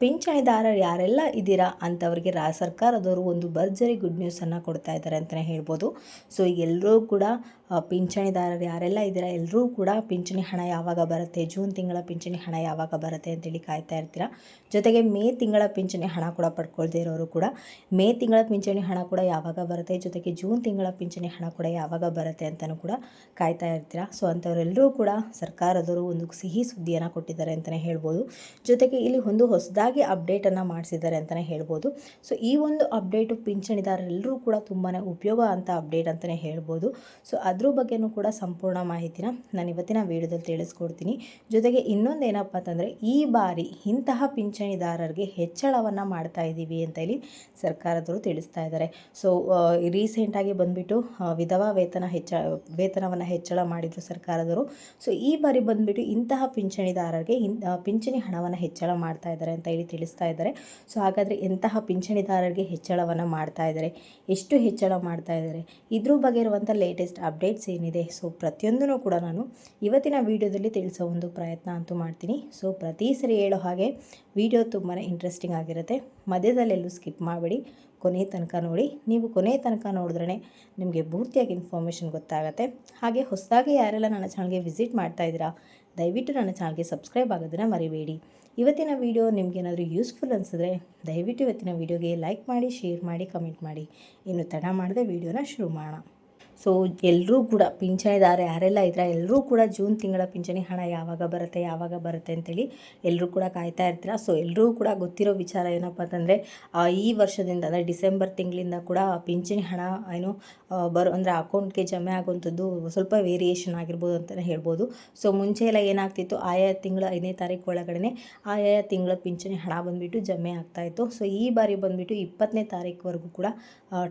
ಪಿಂಚಣಿದಾರರು ಯಾರೆಲ್ಲ ಇದ್ದೀರಾ ಅಂಥವ್ರಿಗೆ ರಾ, ಸರ್ಕಾರದವರು ಒಂದು ಭರ್ಜರಿ ಗುಡ್ ನ್ಯೂಸನ್ನು ಕೊಡ್ತಾ ಇದ್ದಾರೆ ಅಂತಲೇ ಹೇಳ್ಬೋದು. ಸೊ ಎಲ್ಲರೂ ಕೂಡ ಪಿಂಚಣಿದಾರರು ಯಾರೆಲ್ಲ ಇದ್ದೀರಾ ಎಲ್ಲರೂ ಕೂಡ ಪಿಂಚಣಿ ಹಣ ಯಾವಾಗ ಬರುತ್ತೆ, ಜೂನ್ ತಿಂಗಳ ಪಿಂಚಣಿ ಹಣ ಯಾವಾಗ ಬರುತ್ತೆ ಅಂತೇಳಿ ಕಾಯ್ತಾ ಇರ್ತೀರಾ? ಜೊತೆಗೆ ಮೇ ತಿಂಗಳ ಪಿಂಚಣಿ ಹಣ ಕೂಡ ಪಡ್ಕೊಳ್ದೇ ಇರೋರು ಕೂಡ, ಮೇ ತಿಂಗಳ ಪಿಂಚಣಿ ಹಣ ಕೂಡ ಯಾವಾಗ ಬರುತ್ತೆ, ಜೊತೆಗೆ ಜೂನ್ ತಿಂಗಳ ಪಿಂಚಣಿ ಹಣ ಕೂಡ ಯಾವಾಗ ಬರುತ್ತೆ ಅಂತಲೂ ಕೂಡ ಕಾಯ್ತಾ ಇರ್ತೀರಾ? ಸೊ, ಅಂಥವರೆಲ್ಲರೂ ಕೂಡ ಸರ್ಕಾರದವರು ಒಂದು ಸಿಹಿ ಸುದ್ದಿಯನ್ನು ಕೊಟ್ಟಿದ್ದಾರೆ ಅಂತಲೇ ಹೇಳ್ಬೋದು. ಜೊತೆಗೆ ಇಲ್ಲಿ ಒಂದು ಹೊಸದಾಗಿ ಅಪ್ಡೇಟನ್ನು ಮಾಡಿಸಿದ್ದಾರೆ ಅಂತಲೇ ಹೇಳ್ಬೋದು. ಸೊ ಈ ಒಂದು ಅಪ್ಡೇಟು ಪಿಂಚಣಿದಾರರೆಲ್ಲರೂ ಕೂಡ ತುಂಬಾ ಉಪಯೋಗ ಅಂತ ಅಪ್ಡೇಟ್ ಅಂತಲೇ ಹೇಳ್ಬೋದು. ಸೊ ಅದ್ರ ಬಗ್ಗೆನೂ ಕೂಡ ಸಂಪೂರ್ಣ ಮಾಹಿತಿನ ನಾನು ಇವತ್ತಿನ ವೀಡಿಯೋದಲ್ಲಿ ತಿಳಿಸ್ಕೊಡ್ತೀನಿ. ಜೊತೆಗೆ ಇನ್ನೊಂದು ಏನಪ್ಪ ಅಂತಂದರೆ, ಈ ಬಾರಿ ಇಂತಹ ಪಿಂಚಣಿದಾರರಿಗೆ ಹೆಚ್ಚಳವನ್ನು ಮಾಡ್ತಾ ಇದ್ದೀವಿ ಅಂತ ಹೇಳಿ ಸರ್ಕಾರದವರು ತಿಳಿಸ್ತಾ ಇದ್ದಾರೆ. ಸೊ ರೀಸೆಂಟಾಗಿ ಬಂದುಬಿಟ್ಟು ವಿಧವಾ ವೇತನ ಹೆಚ್ಚ ವೇತನವನ್ನು ಹೆಚ್ಚಳ ಮಾಡಿದರು ಸರ್ಕಾರದವರು. ಸೊ ಈ ಬಾರಿ ಬಂದುಬಿಟ್ಟು ಇಂತಹ ಪಿಂಚಣಿದಾರರಿಗೆ ಪಿಂಚಣಿ ಹಣವನ್ನು ಹೆಚ್ಚಳ ಮಾಡ್ತಾ ಇದ್ದಾರೆ ಅಂತ ಹೇಳಿ ತಿಳಿಸ್ತಾ ಇದ್ದಾರೆ. ಸೊ, ಹಾಗಾದರೆ ಎಂತಹ ಪಿಂಚಣಿದಾರರಿಗೆ ಹೆಚ್ಚಳವನ್ನು ಮಾಡ್ತಾ ಇದ್ದಾರೆ? ಎಷ್ಟು ಹೆಚ್ಚಳ ಮಾಡ್ತಾ ಇದ್ದಾರೆ? ಇದ್ರ ಬಗ್ಗೆ ಇರುವಂಥ ಲೇಟೆಸ್ಟ್ ಅಪ್ಡೇಟ್ಸ್ ಏನಿದೆ? ಸೊ, ಪ್ರತಿಯೊಂದನ್ನು ಕೂಡ ನಾನು ಇವತ್ತಿನ ವೀಡಿಯೋದಲ್ಲಿ ತಿಳಿಸೋ ಒಂದು ಪ್ರಯತ್ನ ಅಂತೂ ಮಾಡ್ತೀನಿ. ಸೊ, ಪ್ರತಿ ಸರಿ ಹೇಳೋ ಹಾಗೆ ವಿಡಿಯೋ ತುಂಬಾ ಇಂಟ್ರೆಸ್ಟಿಂಗ್ ಆಗಿರುತ್ತೆ. ಮಧ್ಯದಲ್ಲೆಲ್ಲೂ ಸ್ಕಿಪ್ ಮಾಡಬೇಡಿ. ಕೊನೆ ತನಕ ನೋಡಿ. ನೀವು ಕೊನೆ ತನಕ ನೋಡಿದ್ರೇ ನಿಮಗೆ ಪೂರ್ತಿಯಾಗಿ ಇನ್ಫಾರ್ಮೇಷನ್ ಗೊತ್ತಾಗುತ್ತೆ. ಹಾಗೆ ಹೊಸದಾಗಿ ಯಾರೆಲ್ಲ ನನ್ನ ಚಾನಲ್ಗೆ ವಿಸಿಟ್ ಮಾಡ್ತಾ ಇದ್ದೀರಾ, ದಯವಿಟ್ಟು ನನ್ನ ಚಾನಲ್ಗೆ ಸಬ್ಸ್ಕ್ರೈಬ್ ಆಗೋದನ್ನು ಮರಿಬೇಡಿ. ಇವತ್ತಿನ ವಿಡಿಯೋ ನಿಮಗೇನಾದರೂ ಯೂಸ್ಫುಲ್ ಅನಿಸಿದ್ರೆ ದಯವಿಟ್ಟು ಇವತ್ತಿನ ವಿಡಿಯೋಗೆ ಲೈಕ್ ಮಾಡಿ ಶೇರ್ ಮಾಡಿ ಕಮೆಂಟ್ ಮಾಡಿ. ಇನ್ನು ತಡ ಮಾಡದೆ ವಿಡಿಯೋನ ಶುರು ಮಾಡೋಣ. ಸೊ ಎಲ್ಲರೂ ಕೂಡ ಪಿಂಚಣಿದಾರ ಯಾರೆಲ್ಲ ಇದ್ರೆ ಎಲ್ಲರೂ ಕೂಡ ಜೂನ್ ತಿಂಗಳ ಪಿಂಚಣಿ ಹಣ ಯಾವಾಗ ಬರುತ್ತೆ ಯಾವಾಗ ಬರುತ್ತೆ ಅಂತೇಳಿ ಎಲ್ಲರೂ ಕೂಡ ಕಾಯ್ತಾ ಇರ್ತೀರ? ಸೊ ಎಲ್ಲರೂ ಕೂಡ ಗೊತ್ತಿರೋ ವಿಚಾರ ಏನಪ್ಪ ಅಂತಂದರೆ ಈ ವರ್ಷದಿಂದ ಅಂದರೆ ಡಿಸೆಂಬರ್ ತಿಂಗಳಿಂದ ಕೂಡ ಪಿಂಚಣಿ ಹಣ, ಏನು ಬರೋ, ಅಂದರೆ ಅಕೌಂಟ್ಗೆ ಜಮೆ ಆಗುವಂಥದ್ದು ಸ್ವಲ್ಪ ವೇರಿಯೇಷನ್ ಆಗಿರ್ಬೋದು ಅಂತಲೇ ಹೇಳ್ಬೋದು. ಸೊ ಮುಂಚೆ ಎಲ್ಲ ಏನಾಗ್ತಿತ್ತು, ಆಯಾ ತಿಂಗಳ ಐದನೇ ತಾರೀಕು ಒಳಗಡೆ ಆಯಾ ತಿಂಗಳ ಪಿಂಚಣಿ ಹಣ ಬಂದುಬಿಟ್ಟು ಜಮೆ ಆಗ್ತಾಯಿತ್ತು ಸೊ ಈ ಬಾರಿ ಬಂದುಬಿಟ್ಟು ಇಪ್ಪತ್ತನೇ ತಾರೀಕುವರೆಗೂ ಕೂಡ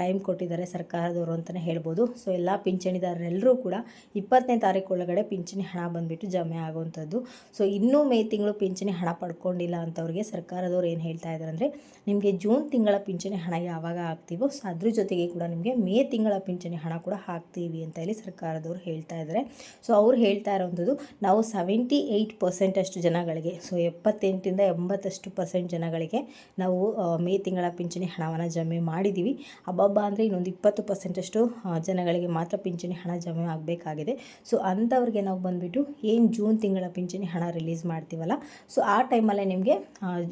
ಟೈಮ್ ಕೊಟ್ಟಿದ್ದಾರೆ ಸರ್ಕಾರದವರು ಅಂತಲೇ ಹೇಳ್ಬೋದು. ಸೊ ಎಲ್ಲ ಪಿಂಚಣಿದಾರರೆಲ್ಲರೂ ಕೂಡ ಇಪ್ಪತ್ತನೇ ತಾರೀಕು ಒಳಗಡೆ ಪಿಂಚಣಿ ಹಣ ಬಂದುಬಿಟ್ಟು ಜಮೆ ಆಗುವಂಥದ್ದು ಸೊ ಇನ್ನೂ ಮೇ ತಿಂಗಳು ಪಿಂಚಣಿ ಹಣ ಪಡ್ಕೊಂಡಿಲ್ಲ ಅಂತವ್ರಿಗೆ ಸರ್ಕಾರದವ್ರು ಏನು ಹೇಳ್ತಾ ಇದ್ದಾರೆ ಅಂದರೆ ನಿಮಗೆ ಜೂನ್ ತಿಂಗಳ ಪಿಂಚಣಿ ಹಣ ಯಾವಾಗ ಹಾಕ್ತೀವೋ ಸೊ ಅದ್ರ ಜೊತೆಗೆ ಕೂಡ ನಿಮಗೆ ಮೇ ತಿಂಗಳ ಪಿಂಚಣಿ ಹಣ ಕೂಡ ಹಾಕ್ತೀವಿ ಅಂತ ಹೇಳಿ ಸರ್ಕಾರದವರು ಹೇಳ್ತಾ ಇದ್ದಾರೆ ಸೊ ಅವ್ರು ಹೇಳ್ತಾ ಇರೋವಂಥದ್ದು ನಾವು ಸೆವೆಂಟಿ ಏಯ್ಟ್ ಪರ್ಸೆಂಟಷ್ಟು ಜನಗಳಿಗೆ ಸೊ ಎಪ್ಪತ್ತೆಂಟರಿಂದ ಎಂಬತ್ತಷ್ಟು ಪರ್ಸೆಂಟ್ ಜನಗಳಿಗೆ ನಾವು ಮೇ ತಿಂಗಳ ಪಿಂಚಣಿ ಹಣವನ್ನು ಜಮೆ ಮಾಡಿದ್ದೀವಿ ಅಬ್ಬಬ್ಬ ಅಂದರೆ ಇನ್ನೊಂದು ಇಪ್ಪತ್ತು ಪರ್ಸೆಂಟಷ್ಟು ಜನಗಳಿಗೆ ಮಾತ್ರ ಪಿಂಚಣಿ ಹಣ ಜಮೆ ಆಗಬೇಕಾಗಿದೆ. ಸೊ, ಅಂಥವ್ರಿಗೆ ನಾವು ಬಂದುಬಿಟ್ಟು ಏನು ಜೂನ್ ತಿಂಗಳ ಪಿಂಚಣಿ ಹಣ ರಿಲೀಸ್ ಮಾಡ್ತೀವಲ್ಲ, ಸೊ, ಆ ಟೈಮಲ್ಲೇ ನಿಮಗೆ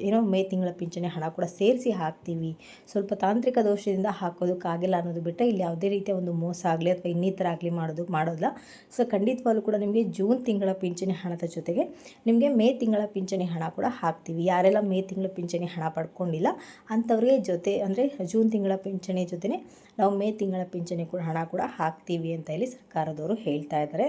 ಏನೋ ಮೇ ತಿಂಗಳ ಪಿಂಚಣಿ ಹಣ ಕೂಡ ಸೇರಿಸಿ ಹಾಕ್ತೀವಿ. ಸ್ವಲ್ಪ ತಾಂತ್ರಿಕ ದೋಷದಿಂದ ಹಾಕೋದಕ್ಕಾಗಿಲ್ಲ ಅನ್ನೋದು ಬಿಟ್ಟರೆ ಇಲ್ಲಿ ಯಾವುದೇ ರೀತಿಯ ಒಂದು ಮೋಸ ಆಗಲಿ ಅಥವಾ ಇನ್ನಿತರ ಆಗಲಿ ಮಾಡೋದು, ಮಾಡೋದಿಲ್ಲ. ಸೊ, ಖಂಡಿತವಾಗ್ಲೂ ಕೂಡ ನಿಮಗೆ ಜೂನ್ ತಿಂಗಳ ಪಿಂಚಣಿ ಹಣದ ಜೊತೆಗೆ ನಿಮಗೆ ಮೇ ತಿಂಗಳ ಪಿಂಚಣಿ ಹಣ ಕೂಡ ಹಾಕ್ತೀವಿ. ಯಾರೆಲ್ಲ ಮೇ ತಿಂಗಳ ಪಿಂಚಣಿ ಹಣ ಪಡ್ಕೊಂಡಿಲ್ಲ, ಅಂಥವ್ರಿಗೆ ಜೊತೆ ಅಂದರೆ ಜೂನ್ ತಿಂಗಳ ಪಿಂಚಣಿ ಜೊತೆ ನಾವು ಮೇ ತಿಂಗಳ ಪಿಂಚಣಿ ಕೂಡ, ಹಣ ಕೂಡ ಹಾಕ್ತೀವಿ ಅಂತ ಹೇಳಿ ಸರ್ಕಾರದವರು ಹೇಳ್ತಾ ಇದ್ದಾರೆ.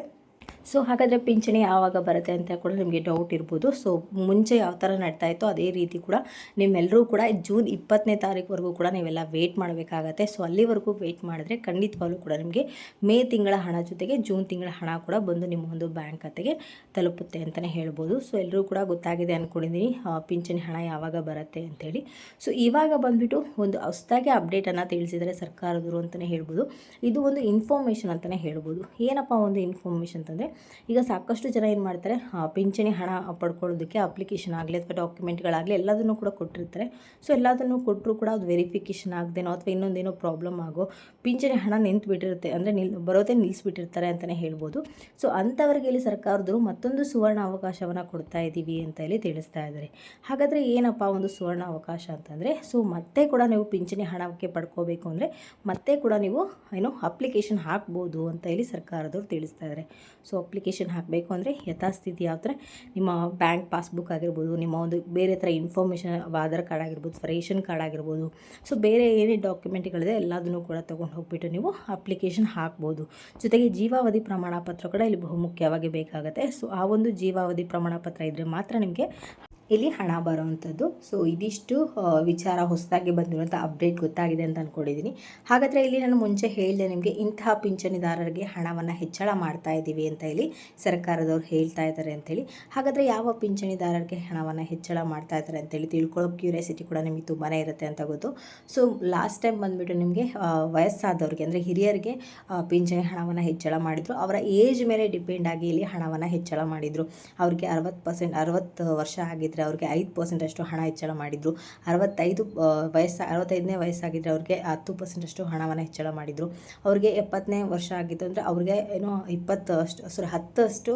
ಸೊ ಹಾಗಾದರೆ ಪಿಂಚಣಿ ಯಾವಾಗ ಬರುತ್ತೆ ಅಂತ ಕೂಡ ನಿಮಗೆ ಡೌಟ್ ಇರ್ಬೋದು. ಸೊ ಮುಂಚೆ ಯಾವ ಥರ ನಡ್ತಾ ಇತ್ತೋ ಅದೇ ರೀತಿ ಕೂಡ ನಿಮ್ಮೆಲ್ಲರೂ ಕೂಡ ಜೂನ್ ಇಪ್ಪತ್ತನೇ ತಾರೀಕುವರೆಗೂ ಕೂಡ ನೀವೆಲ್ಲ ವೆಯ್ಟ್ ಮಾಡಬೇಕಾಗತ್ತೆ. ಸೊ ಅಲ್ಲಿವರೆಗೂ ವೆಯ್ಟ್ ಮಾಡಿದ್ರೆ ಖಂಡಿತವಾಗ್ಲೂ ಕೂಡ ನಿಮಗೆ ಮೇ ತಿಂಗಳ ಹಣ ಜೊತೆಗೆ ಜೂನ್ ತಿಂಗಳ ಹಣ ಕೂಡ ಬಂದು ನಿಮ್ಮ ಒಂದು ಬ್ಯಾಂಕ್ ಖಾತೆಗೆ ತಲುಪುತ್ತೆ ಅಂತಲೇ ಹೇಳ್ಬೋದು. ಸೊ ಎಲ್ಲರೂ ಕೂಡ ಗೊತ್ತಾಗಿದೆ ಅಂದ್ಕೊಂಡಿದ್ದೀನಿ ಪಿಂಚಣಿ ಹಣ ಯಾವಾಗ ಬರುತ್ತೆ ಅಂಥೇಳಿ. ಸೊ ಇವಾಗ ಬಂದುಬಿಟ್ಟು ಒಂದು ಹೊಸದಾಗಿ ಅಪ್ಡೇಟನ್ನು ತಿಳಿಸಿದರೆ ಸರ್ಕಾರದವರು ಅಂತಲೇ ಹೇಳ್ಬೋದು. ಇದು ಒಂದು ಇನ್ಫಾರ್ಮೇಷನ್ ಅಂತಲೇ ಹೇಳ್ಬೋದು. ಏನಪ್ಪ ಒಂದು ಇನ್ಫಾರ್ಮೇಷನ್ ಅಂತಂದರೆ ಈಗ ಸಾಕಷ್ಟು ಜನ ಏನು ಮಾಡ್ತಾರೆ ಪಿಂಚಣಿ ಹಣ ಪಡ್ಕೊಳ್ಳೋದಕ್ಕೆ ಅಪ್ಲಿಕೇಶನ್ ಆಗಲಿ ಅಥವಾ ಡಾಕ್ಯುಮೆಂಟ್ಗಳಾಗಲಿ ಎಲ್ಲದನ್ನು ಕೂಡ ಕೊಟ್ಟಿರ್ತಾರೆ. ಸೊ ಎಲ್ಲದನ್ನು ಕೊಟ್ಟರು ಕೂಡ ಅದು ವೆರಿಫಿಕೇಷನ್ ಆಗದೇನೋ ಅಥವಾ ಇನ್ನೊಂದೇನೋ ಪ್ರಾಬ್ಲಮ್ ಆಗೋ ಪಿಂಚಣಿ ಹಣ ನಿಂತು ಬಿಟ್ಟಿರುತ್ತೆ ಅಂದರೆ ನಿಲ್, ಬರೋದೇ ನಿಲ್ಲಿಸ್ಬಿಟ್ಟಿರ್ತಾರೆ ಅಂತಲೇ ಹೇಳ್ಬೋದು. ಸೊ ಅಂಥವ್ರಿಗೆ ಇಲ್ಲಿ ಸರ್ಕಾರದವರು ಮತ್ತೊಂದು ಸುವರ್ಣ ಅವಕಾಶವನ್ನು ಕೊಡ್ತಾ ಇದ್ದೀವಿ ಅಂತ ಹೇಳಿ ತಿಳಿಸ್ತಾ ಇದ್ದಾರೆ. ಹಾಗಾದರೆ ಏನಪ್ಪ ಒಂದು ಸುವರ್ಣ ಅವಕಾಶ ಅಂತಂದರೆ ಸೊ ಮತ್ತೆ ಕೂಡ ನೀವು ಪಿಂಚಣಿ ಹಣಕ್ಕೆ ಪಡ್ಕೋಬೇಕು ಅಂದರೆ ಮತ್ತೆ ಕೂಡ ನೀವು ಏನು ಅಪ್ಲಿಕೇಶನ್ ಹಾಕ್ಬೋದು ಅಂತ ಹೇಳಿ ಸರ್ಕಾರದವ್ರು ತಿಳಿಸ್ತಾ ಇದ್ದಾರೆ. ಸೊ ಅಪ್ಲಿಕೇಶನ್ ಹಾಕಬೇಕು ಅಂದರೆ ಯಥಾಸ್ಥಿತಿ ಯಾವ ಥರ ನಿಮ್ಮ ಬ್ಯಾಂಕ್ ಪಾಸ್ಬುಕ್ ಆಗಿರ್ಬೋದು, ನಿಮ್ಮ ಒಂದು ಬೇರೆ ಥರ ಇನ್ಫಾರ್ಮೇಷನ್, ಆಧಾರ್ ಕಾರ್ಡ್ ಆಗಿರ್ಬೋದು ರೇಷನ್ ಕಾರ್ಡ್ ಆಗಿರ್ಬೋದು, ಸೊ ಬೇರೆ ಏನೇ ಡಾಕ್ಯುಮೆಂಟ್ಗಳಿದೆ ಎಲ್ಲದನ್ನು ಕೂಡ ತೊಗೊಂಡು ಹೋಗ್ಬಿಟ್ಟು ನೀವು ಅಪ್ಲಿಕೇಶನ್ ಹಾಕ್ಬೋದು. ಜೊತೆಗೆ ಜೀವಾವಧಿ ಪ್ರಮಾಣ ಪತ್ರ ಕೂಡ ಇಲ್ಲಿ ಬಹುಮುಖ್ಯವಾಗಿ ಬೇಕಾಗುತ್ತೆ. ಸೊ ಆ ಒಂದು ಜೀವಾವಧಿ ಪ್ರಮಾಣ ಪತ್ರ ಇದ್ದರೆ ಮಾತ್ರ ನಿಮಗೆ ಇಲ್ಲಿ ಹಣ ಬರೋವಂಥದ್ದು. ಸೊ ಇದಿಷ್ಟು ವಿಚಾರ ಹೊಸದಾಗಿ ಬಂದಿರುವಂಥ ಅಪ್ಡೇಟ್ ಗೊತ್ತಾಗಿದೆ ಅಂತ ಅಂದ್ಕೊಂಡಿದ್ದೀನಿ ಹಾಗಾದರೆ ಇಲ್ಲಿ ನಾನು ಮುಂಚೆ ಹೇಳಿದೆ ನಿಮಗೆ, ಇಂತಹ ಪಿಂಚಣಿದಾರರಿಗೆ ಹಣವನ್ನು ಹೆಚ್ಚಳ ಮಾಡ್ತಾ ಇದ್ದೀವಿ ಅಂತ ಹೇಳಿ ಸರ್ಕಾರದವ್ರು ಹೇಳ್ತಾ ಇದ್ದಾರೆ ಅಂತೇಳಿ ಹಾಗಾದರೆ ಯಾವ ಪಿಂಚಣಿದಾರರಿಗೆ ಹಣವನ್ನು ಹೆಚ್ಚಳ ಮಾಡ್ತಾ ಇದ್ದಾರೆ ಅಂತೇಳಿ ತಿಳ್ಕೊಳ್ಳೋ ಕ್ಯೂರಿಯಾಸಿಟಿ ಕೂಡ ನಿಮಗೆ ತುಂಬಾ ಇರುತ್ತೆ ಅಂತ ಗೊತ್ತು. ಸೊ ಲಾಸ್ಟ್ ಟೈಮ್ ಬಂದುಬಿಟ್ಟು ನಿಮಗೆ ವಯಸ್ಸಾದವ್ರಿಗೆ ಅಂದರೆ ಹಿರಿಯರಿಗೆ ಪಿಂಚಣಿ ಹಣವನ್ನು ಹೆಚ್ಚಳ ಮಾಡಿದರು. ಅವರ ಏಜ್ ಮೇಲೆ ಡಿಪೆಂಡ್ ಆಗಿ ಇಲ್ಲಿ ಹಣವನ್ನು ಹೆಚ್ಚಳ ಮಾಡಿದರು. ಅವ್ರಿಗೆ ಅರವತ್ತು ಪರ್ಸೆಂಟ್ ಅರವತ್ತು ವರ್ಷ ಆಗಿದ್ರೆ ವಯಸ್ಸಾಗಿದ್ದರೆ ಅವ್ರಿಗೆ ಐದು ಪರ್ಸೆಂಟಷ್ಟು ಹಣ ಹೆಚ್ಚಳ ಮಾಡಿದರು. ಅರವತ್ತೈದು ವಯಸ್ಸ, ಅರವತ್ತೈದನೇ ವಯಸ್ಸಾಗಿದ್ದರೆ ಅವ್ರಿಗೆ ಹತ್ತು ಪರ್ಸೆಂಟಷ್ಟು ಹಣವನ್ನು ಹೆಚ್ಚಳ ಮಾಡಿದರು. ಅವ್ರಿಗೆ ಎಪ್ಪತ್ತನೇ ವರ್ಷ ಆಗಿತ್ತು ಅಂದರೆ ಅವ್ರಿಗೆ ಏನೋ ಇಪ್ಪತ್ತು ಅಷ್ಟು ಸಾರಿ ಹತ್ತಷ್ಟು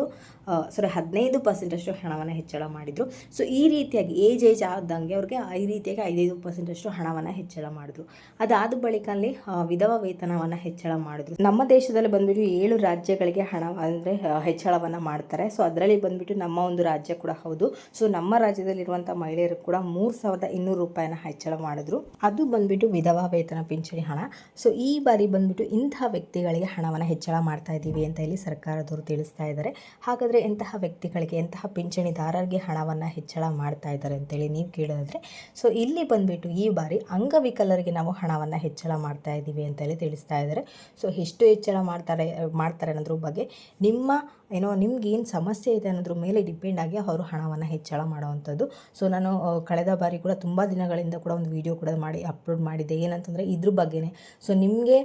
ಸಾರಿ ಹದಿನೈದು ಪರ್ಸೆಂಟಷ್ಟು ಹಣವನ್ನು ಹೆಚ್ಚಳ ಮಾಡಿದರು. ಸೊ ಈ ರೀತಿಯಾಗಿ ಏಜ್ ಏಜ್ ಆದಂಗೆ ಅವ್ರಿಗೆ ಈ ರೀತಿಯಾಗಿ ಐದೈದು ಪರ್ಸೆಂಟಷ್ಟು ಹಣವನ್ನು ಹೆಚ್ಚಳ ಮಾಡಿದ್ರು. ಅದಾದ ಬಳಿಕ ಅಲ್ಲಿ ವಿಧವ ವೇತನವನ್ನು ಹೆಚ್ಚಳ ಮಾಡಿದ್ರು. ನಮ್ಮ ದೇಶದಲ್ಲಿ ಬಂದ್ಬಿಟ್ಟು ಏಳು ರಾಜ್ಯಗಳಿಗೆ ಹಣ, ಅಂದರೆ ಹೆಚ್ಚಳವನ್ನು ಮಾಡ್ತಾರೆ. ಸೊ ಅದರಲ್ಲಿ ಬಂದ್ಬಿಟ್ಟು ನಮ್ಮ ಒಂದು ರಾಜ್ಯ ಕೂಡ ಹೌದು. ಸೊ ನಮ್ಮ ರಾಜ್ಯದಲ್ಲಿರುವಂಥ ಮಹಿಳೆಯರು ಕೂಡ ಮೂರು ಸಾವಿರದ ಇನ್ನೂರು ರೂಪಾಯಿನ ಹೆಚ್ಚಳ ಮಾಡಿದ್ರು. ಅದು ಬಂದ್ಬಿಟ್ಟು ವಿಧವಾ ವೇತನ ಪಿಂಚಣಿ ಹಣ. ಸೊ ಈ ಬಾರಿ ಬಂದ್ಬಿಟ್ಟು ಇಂತಹ ವ್ಯಕ್ತಿಗಳಿಗೆ ಹಣವನ್ನು ಹೆಚ್ಚಳ ಮಾಡ್ತಾ ಇದ್ದೀವಿ ಅಂತ ಇಲ್ಲಿ ಸರ್ಕಾರದವರು ತಿಳಿಸ್ತಾ ಇದ್ದಾರೆ. ಹಾಗಾದರೆ ಇಂತಹ ವ್ಯಕ್ತಿಗಳಿಗೆ, ಎಂತಹ ಪಿಂಚಣಿದಾರರಿಗೆ ಹಣವನ್ನು ಹೆಚ್ಚಳ ಮಾಡ್ತಾ ಇದ್ದಾರೆ ಅಂತೇಳಿ ನೀವು ಕೇಳೋದ್ರೆ ಸೊ ಇಲ್ಲಿ ಬಂದ್ಬಿಟ್ಟು ಈ ಬಾರಿ ಅಂಗವಿಕಲರಿಗೆ ನಾವು ಹಣವನ್ನು ಹೆಚ್ಚಳ ಮಾಡ್ತಾ ಇದ್ದೀವಿ ಅಂತೇಳಿ ತಿಳಿಸ್ತಾ ಇದ್ದಾರೆ. ಸೊ ಎಷ್ಟು ಹೆಚ್ಚಳ ಮಾಡ್ತಾರೆ ಮಾಡ್ತಾರೆ ಅನ್ನೋದ್ರ ಬಗ್ಗೆ ನಿಮ್ಮ ಏನೋ ನಿಮ್ಗೆ ಏನು ಸಮಸ್ಯೆ ಇದೆ ಅನ್ನೋದ್ರ ಮೇಲೆ ಡಿಪೆಂಡ್ ಆಗಿ ಅವರು ಹಣವನ್ನು ಹೆಚ್ಚಳ ಮಾಡುವಂಥದ್ದು. ಸೊ ನಾನು ಕಳೆದ ಬಾರಿ ಕೂಡ ತುಂಬ ದಿನಗಳಿಂದ ಕೂಡ ಒಂದು ವಿಡಿಯೋ ಕೂಡ ಮಾಡಿ ಅಪ್ಲೋಡ್ ಮಾಡಿದ್ದೆ. ಏನಂತಂದರೆ ಇದ್ರ ಬಗ್ಗೆನೇ. ಸೊ ನಿಮಗೆ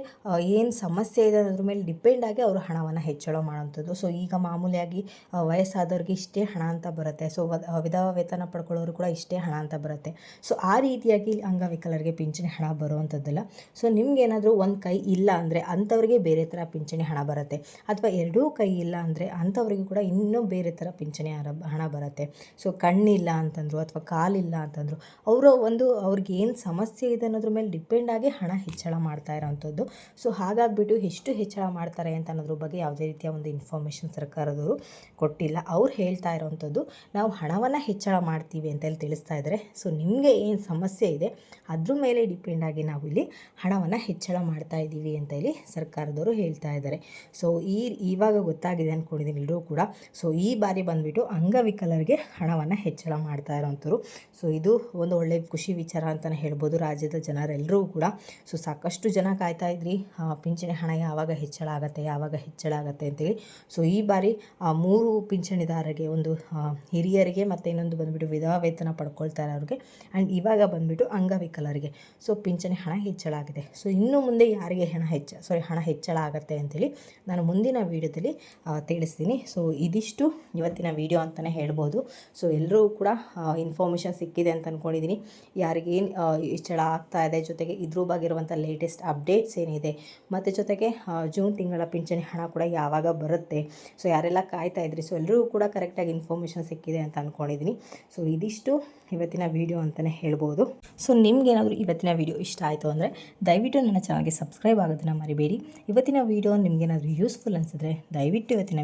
ಏನು ಸಮಸ್ಯೆ ಇದೆ ಅನ್ನೋದ್ರ ಮೇಲೆ ಡಿಪೆಂಡ್ ಆಗಿ ಅವರು ಹಣವನ್ನು ಹೆಚ್ಚಳ ಮಾಡುವಂಥದ್ದು. ಸೊ ಈಗ ಮಾಮೂಲಿಯಾಗಿ ವಯಸ್ಸಾದವ್ರಿಗೆ ಇಷ್ಟೇ ಹಣ ಅಂತ ಬರುತ್ತೆ. ಸೊ ವಿಧವಾ ವೇತನ ಪಡ್ಕೊಳ್ಳೋರು ಕೂಡ ಇಷ್ಟೇ ಹಣ ಅಂತ ಬರುತ್ತೆ. ಸೊ ಆ ರೀತಿಯಾಗಿ ಅಂಗವಿಕಲರಿಗೆ ಪಿಂಚಣಿ ಹಣ ಬರುವಂಥದ್ದಲ್ಲ. ಸೊ ನಿಮ್ಗೇನಾದರೂ ಒಂದು ಕೈ ಇಲ್ಲ ಅಂದರೆ ಅಂಥವ್ರಿಗೆ ಬೇರೆ ಥರ ಪಿಂಚಣಿ ಹಣ ಬರುತ್ತೆ. ಅಥವಾ ಎರಡೂ ಕೈ ಇಲ್ಲ ಅಂದರೆ ಅಂಥವ್ರಿಗೆ ಕೂಡ ಇನ್ನೂ ಬೇರೆ ಥರ ಪಿಂಚಣಿ ಹಣ ಹಣ ಬರುತ್ತೆ. ಸೊ, ಕಣ್ಣಿಲ್ಲ ಅಂತಂದರು ಅಥವಾ ಕಾಲಿಲ್ಲ ಅಂತಂದರು, ಅವರ ಒಂದು ಅವ್ರಿಗೆ ಏನು ಸಮಸ್ಯೆ ಇದೆ ಅನ್ನೋದ್ರ ಮೇಲೆ ಡಿಪೆಂಡ್ ಆಗಿ ಹಣ ಹೆಚ್ಚಳ ಮಾಡ್ತಾ ಇರೋವಂಥದ್ದು ಸೊ, ಹಾಗಾಗಿಬಿಟ್ಟು ಎಷ್ಟು ಹೆಚ್ಚಳ ಮಾಡ್ತಾರೆ ಅಂತ ಅನ್ನೋದ್ರ ಬಗ್ಗೆ ಯಾವುದೇ ರೀತಿಯ ಒಂದು ಇನ್ಫಾರ್ಮೇಷನ್ ಸರ್ಕಾರದವರು ಕೊಟ್ಟಿಲ್ಲ. ಅವ್ರು ಹೇಳ್ತಾ ಇರೋವಂಥದ್ದು ನಾವು ಹಣವನ್ನು ಹೆಚ್ಚಳ ಮಾಡ್ತೀವಿ ಅಂತ ಹೇಳಿ ತಿಳಿಸ್ತಾ ಇದ್ದಾರೆ ಸೊ, ನಿಮಗೆ ಏನು ಸಮಸ್ಯೆ ಇದೆ, ಅದ್ರ ಮೇಲೆ ಡಿಪೆಂಡ್ ಆಗಿ ನಾವು ಇಲ್ಲಿ ಹಣವನ್ನು ಹೆಚ್ಚಳ ಮಾಡ್ತಾ ಇದ್ದೀವಿ ಅಂತ ಹೇಳಿ ಸರ್ಕಾರದವರು ಹೇಳ್ತಾ ಇದ್ದಾರೆ ಸೊ, ಈ, ಇವಾಗ ಗೊತ್ತಾಗಿದೆ ಅಂದ್ಕೊಂಡಿದ್ದೀನಿ ಎಲ್ಲರೂ ಕೂಡ. ಸೊ ಈ ಬಾರಿ ಬಂದುಬಿಟ್ಟು ಅಂಗವಿಕಲರಿಗೆ ಹಣವನ್ನು ಹೆಚ್ಚಳ ಮಾಡ್ತಾ ಇರೋವಂಥವ್ರು ಸೊ ಇದು ಒಂದು ಒಳ್ಳೆಯ ಖುಷಿ ವಿಚಾರ ಅಂತಲೇ ಹೇಳ್ಬೋದು ರಾಜ್ಯದ ಜನರೆಲ್ಲರೂ ಕೂಡ. ಸೊ ಸಾಕಷ್ಟು ಜನ ಕಾಯ್ತಾ ಇದ್ರಿ. ಪಿಂಚಣಿ ಹಣ ಯಾವಾಗ ಹೆಚ್ಚಳ ಆಗುತ್ತೆ ಯಾವಾಗ ಹೆಚ್ಚಳ ಆಗುತ್ತೆ ಅಂತೇಳಿ. ಸೊ ಈ ಬಾರಿ ಆ, ಮೂರು ಪಿಂಚಣಿದಾರರಿಗೆ ಒಂದು ಹಿರಿಯರಿಗೆ ಮತ್ತು ಇನ್ನೊಂದು ಬಂದುಬಿಟ್ಟು ವಿಧವಾ ವೇತನ ಪಡ್ಕೊಳ್ತಾ ಇರೋರಿಗೆ ಆ್ಯಂಡ್ ಇವಾಗ ಬಂದುಬಿಟ್ಟು ಅಂಗವಿಕಲರಿಗೆ. ಸೊ ಪಿಂಚಣಿ ಹಣ ಹೆಚ್ಚಳ ಆಗಿದೆ. ಸೊ ಇನ್ನು ಮುಂದೆ ಯಾರಿಗೆ ಹಣ ಹೆಚ್ಚ ಸಾರಿ ಹಣ ಹೆಚ್ಚಳ ಆಗುತ್ತೆ ಅಂತೇಳಿ ನಾನು ಮುಂದಿನ ವೀಡಿಯೋದಲ್ಲಿ ಆ, ತಿಳಿಸ್ತೀನಿ ಸೊ ಇದಿಷ್ಟು ಇವತ್ತಿನ ವಿಡಿಯೋ ಅಂತಲೇ ಹೇಳ್ಬೋದು. ಸೊ ಎಲ್ಲರೂ ಕೂಡ ಇನ್ಫಾರ್ಮೇಷನ್ ಸಿಕ್ಕಿದೆ ಅಂತ ಅಂದ್ಕೊಂಡಿದ್ದೀನಿ ಯಾರಿಗೇನು ಹೆಚ್ಚಳ ಆಗ್ತಾ ಇದೆ, ಜೊತೆಗೆ ಇದ್ರ ಬಗ್ಗೆ ಇರುವಂಥ ಲೇಟೆಸ್ಟ್ ಅಪ್ಡೇಟ್ಸ್ ಏನಿದೆ, ಮತ್ತು ಜೊತೆಗೆ ಜೂನ್ ತಿಂಗಳ ಪಿಂಚಣಿ ಹಣ ಕೂಡ ಯಾವಾಗ ಬರುತ್ತೆ ಸೊ ಯಾರೆಲ್ಲ ಕಾಯ್ತಾ ಇದ್ರಿ ಸೊ ಎಲ್ಲರೂ ಕೂಡ ಕರೆಕ್ಟಾಗಿ ಇನ್ಫಾರ್ಮೇಷನ್ ಸಿಕ್ಕಿದೆ ಅಂತ ಅಂದ್ಕೊಂಡಿದ್ದೀನಿ ಸೊ ಇದಿಷ್ಟು ಇವತ್ತಿನ ವಿಡಿಯೋ ಅಂತಲೇ ಹೇಳ್ಬೋದು. ಸೊ ನಿಮ್ಗೇನಾದರೂ ಇವತ್ತಿನ ವಿಡಿಯೋ ಇಷ್ಟ ಆಯಿತು ಅಂದರೆ, ದಯವಿಟ್ಟು ನನ್ನ ಚಾನಲ್ಗೆ ಸಬ್ಸ್ಕ್ರೈಬ್ ಆಗೋದನ್ನು ಮರಿಬೇಡಿ. ಇವತ್ತಿನ ವಿಡಿಯೋ ನಿಮಗೇನಾದರೂ ಯೂಸ್ಫುಲ್ ಅನಿಸಿದ್ರೆ, ದಯವಿಟ್ಟು ಇವತ್ತಿನ